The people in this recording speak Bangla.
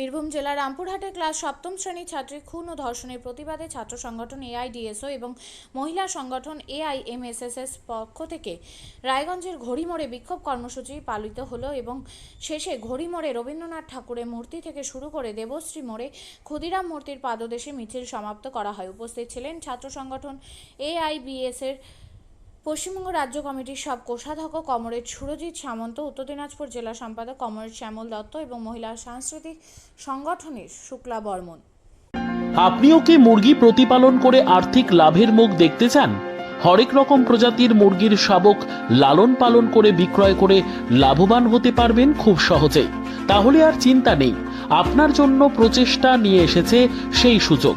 বীরভূম জেলার রামপুরহাটে ক্লাস সপ্তম শ্রেণির ছাত্রী খুন ও ধর্ষণের প্রতিবাদে ছাত্র সংগঠন এআইডিএসও এবং মহিলা সংগঠন এআইএমএসএসএস পক্ষ থেকে রায়গঞ্জের ঘড়িমোড়ে বিক্ষোভ কর্মসূচি পালিত হলো এবং শেষে ঘড়িমোড়ে রবীন্দ্রনাথ ঠাকুরের মূর্তি থেকে শুরু করে দেবশ্রী মোড়ে ক্ষুদিরাম মূর্তির পাদদেশে মিছিল সমাপ্ত করা হয়। উপস্থিত ছিলেন ছাত্র সংগঠন এআইবিএস এর পশ্চিমবঙ্গ রাজ্য কমিটির সব কোষাধ্যক্ষ কমরেড সুরজিৎ সামন্ত, উত্তর দিনাজপুর জেলা সম্পাদক কমরেড শ্যামল দত্ত এবং মহিলা সাংস্কৃতিক সংগঠনের শুক্লা বর্মন। আপনিও কি মুরগি প্রতিপালন করে আর্থিক লাভের মুখ দেখতে চান? হরেক রকম প্রজাতির মুরগির শাবক লালন পালন করে বিক্রয় করে লাভবান হতে পারবেন খুব সহজেই। তাহলে আর চিন্তা নেই, আপনার জন্য প্রচেষ্টা নিয়ে এসেছে সেই সুযোগ।